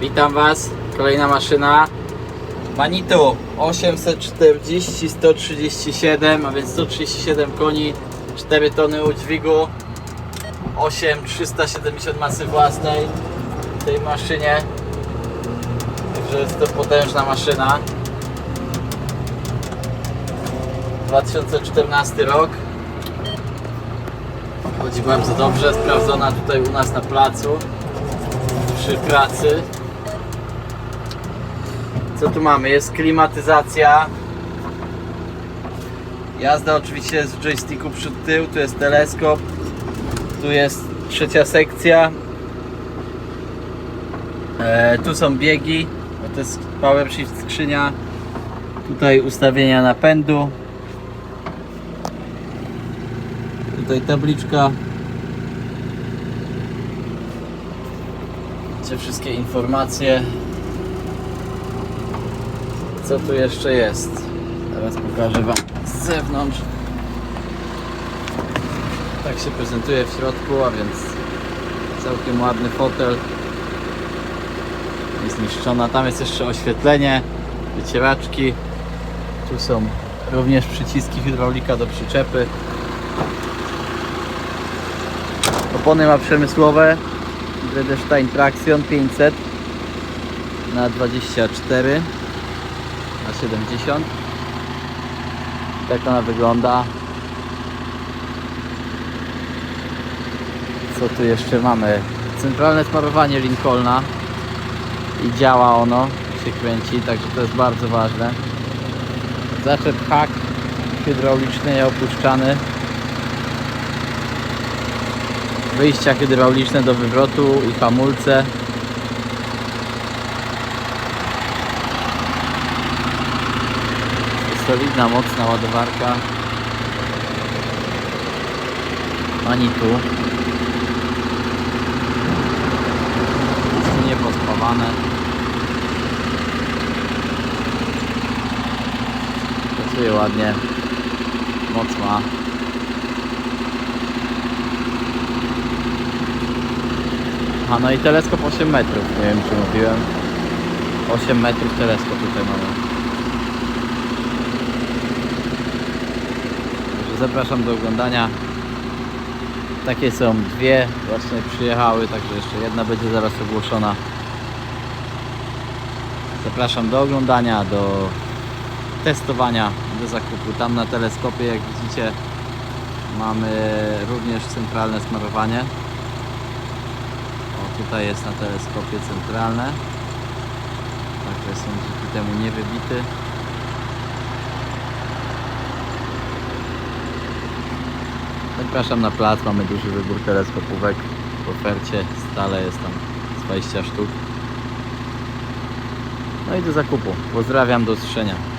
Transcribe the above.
Witam Was, kolejna maszyna. Manitou 840 137, a więc 137 koni 4 tony udźwigu 8 370 masy własnej w tej maszynie. Także jest to potężna maszyna. 2014 rok. Chodzi bardzo dobrze, sprawdzona tutaj u nas na placu przy pracy. Co tu mamy? Jest klimatyzacja. Jazda oczywiście jest w joysticku przód tył, tu jest teleskop, tu jest trzecia sekcja. E, tu są biegi, to jest power shift skrzynia. Tutaj ustawienia napędu. Tutaj tabliczka Gdzie wszystkie informacje. Co tu jeszcze jest? Teraz pokażę Wam z zewnątrz. Tak się prezentuje w środku, a więc całkiem ładny fotel. Jest niszczona. Tam jest jeszcze oświetlenie, wycieraczki. Tu są również przyciski hydraulika do przyczepy. Opony ma przemysłowe, Bredestein Traction 500 na 24 na 70 tak ona wygląda. Co tu jeszcze mamy? Centralne smarowanie Lincolna. I działa ono się kręci także to jest bardzo ważne. Zaczep hak hydrauliczny nieopuszczany. Wyjścia hydrauliczne do wywrotu i hamulce. Jest solidna, mocna ładowarka. Manitu. Jest nie pospawane. Pracuje ładnie. Moc ma. A no i teleskop 8 metrów, nie wiem czy mówiłem. 8 metrów teleskop tutaj mamy. Zapraszam do oglądania. Takie są dwie, właśnie przyjechały, także jeszcze jedna będzie zaraz ogłoszona. Zapraszam do oglądania, do testowania, do zakupu. Tam na teleskopie, jak widzicie, mamy również centralne smarowanie. O, tutaj jest na teleskopie centralne. Także jestem dzięki temu niewybity. Zapraszam na plac, mamy duży wybór teleskopówek w ofercie. Stale jest tam z 20 sztuk. No i do zakupu. Pozdrawiam, do usłyszenia.